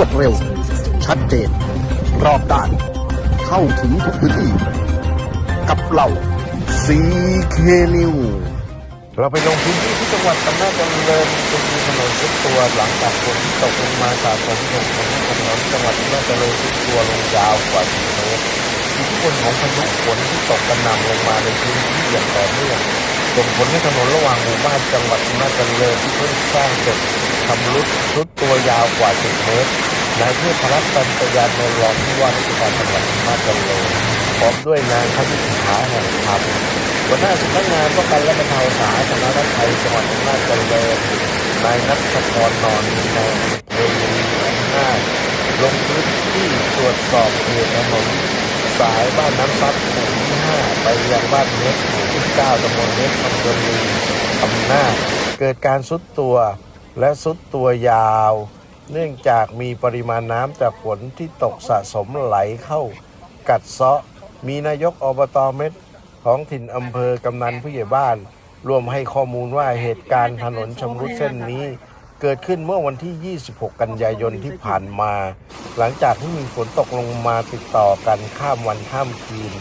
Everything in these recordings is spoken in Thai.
วดเร็ว ชัดเจน รอบด้าน เข้าถึงทุกพื้นที่ กับเราซีเคนิวเราไปลงพื้นที่ที่จังหวัดอำนาจเจริญจนถนนซุดตัวหลังจากฝนที่ตกลงมาสะสมส่งผลให้ถนนจังหวัดอำนาจเจริญซุดตัวลงยาวกว่า10เมตรอิทธิพลของพายุฝนที่ตกกระหน่ำลงมาในพื้นที่อย่างต่อเนื่อง ส่งผลให้ถนนระหว่างหมู่บ้านจังหวัดอำนาจเจริญที่เพิ่งสร้างเสร็จทำรุดซุดตัวยาวกว่า 10 เมตรนายเทพรัตน์ตันตยานในรองผู้ว่าราชการจังหวัดอำนาจเจริญพร้อมด้วยนางคณิษฐาแห่งธรรมหัวหน้าสำนักงานป้องกันและบรรเทาสาธารณภัยจังหวัดอำนาจเจริญนายนัทพรนอนมีนายเทวีอำนาจลงพื้นที่ตรวจสอบเหตุถนนสายบ้านน้ำซับหมู่ที่5ไปยังบ้านเม็ดหมู่ 9ตำบลเม็ดอำเภอลีอำนาจเกิดการซุดตัวและซุดตัวยาว เนื่องจากมีปริมาณน้ำจากฝนที่ตกสะสมไหลเข้า กัดเซาะ มีนายกอบตเม็ดท้องถิ่นอำเภอกำนันผู้ใหญ่บ้านรวมให้ข้อมูลว่าเหตุการณ์ถนนชำรุดเส้นนี้ เกิดขึ้นเมื่อวันที่ 26 กันยายนที่ผ่านมา หลังจากที่มีฝนตกลงมาติดต่อกันข้ามวันข้ามคืน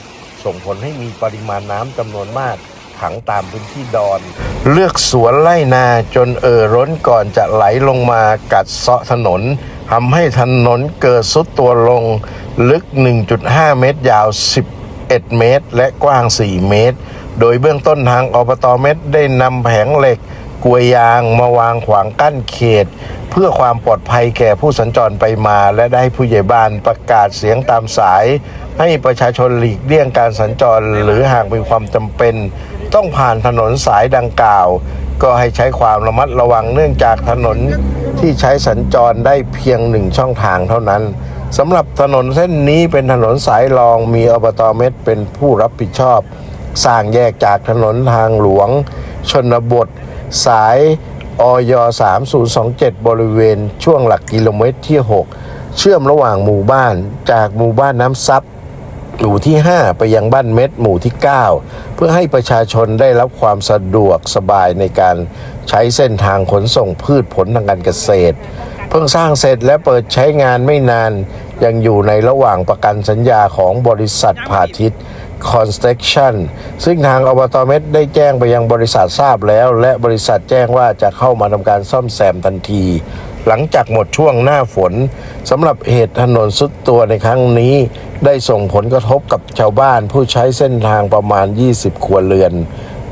ส่งผลให้มีปริมาณน้ำจำนวนมากขังตามพื้นที่ดอน เลือกสวนไร่นาจนเอ่อร้นก่อนจะไหลลงมากัดเซาะถนนทำให้ถนนเกิดซุดตัวลง ลึก 1.5 เมตรยาว 11 เมตร และกว้าง 4 เมตร โดยเบื้องต้นทางอบตเม็ดได้นำแผงเหล็กกลวยยางมาวางขวางกั้นเขต เพื่อความปลอดภัยแก่ผู้สัญจรไปมา และได้ผู้ใหญ่บ้านประกาศเสียงตามสาย ให้ประชาชนหลีกเลี่ยงการสัญจรหรือหากมีความจำเป็น ต้องผ่านถนนสายดังกล่าว ก็ให้ใช้ความระมัดระวังเนื่องจากถนนที่ใช้สัญจรได้เพียงหนึ่งช่องทางเท่านั้นสำหรับถนนเส้นนี้เป็นถนนสายรองมีอบตเม็ดเป็นผู้รับผิดชอบ สร้างแยกจากถนนทางหลวง ชนบท สาย อย3027 บริเวณช่วงหลักกิโลเมตรที่ 6 เชื่อมระหว่างหมู่บ้านจากหมู่บ้านน้ำซับหมู่ที่ 5 ไปยังบ้านเม็ดหมู่ที่ 9 เพื่อให้ประชาชนได้รับความสะดวกสบายในการใช้เส้นทางขนส่งพืชผลทางการเกษตร เพิ่งสร้างเสร็จและเปิดใช้งานไม่นาน ยังอยู่ในระหว่างประกันสัญญาของบริษัทพาทิต Construction ซึ่งทางอบตเม็ดได้แจ้งไปยังบริษัททราบแล้ว และบริษัทแจ้งว่าจะเข้ามาทำการซ่อมแซมทันที หลังจากหมดช่วงหน้าฝนสำหรับเหตุถนนสุดตัวในครั้งนี้ ได้ส่งผลกระทบกับชาวบ้านผู้ใช้เส้นทางประมาณ 20 ครัวเรือน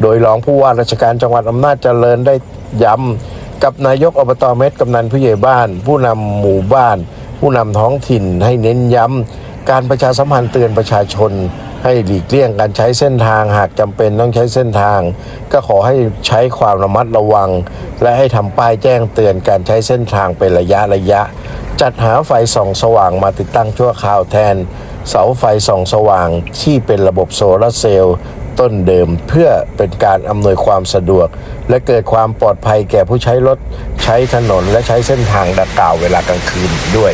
โดยรองผู้ว่าราชการจังหวัดอำนาจเจริญได้ย้ำกับนายกอบตเม็ดกำนันผู้ใหญ่บ้าน ผู้นำหมู่บ้าน ผู้นำท้องถิ่นให้เน้นย้ำการประชาสัมพันธ์เตือนประชาชน ให้หลีกเลี่ยงการใช้เส้นทางหากจำเป็นต้องใช้เส้นทาง ก็ขอให้ใช้ความระมัดระวัง และให้ทำป้ายแจ้งเตือนการใช้เส้นทางเป็นระยะระยะ จัดหาไฟส่องสว่างมาติดตั้งชั่วคราวแทน เสาไฟส่องสว่างที่เป็นระบบโซลาร์เซลล์ต้นเดิมเพื่อเป็นการอำนวยความสะดวก และเกิดความปลอดภัยแก่ผู้ใช้รถ ใช้ถนนและใช้เส้นทางดังกล่าวเวลากลางคืนด้วย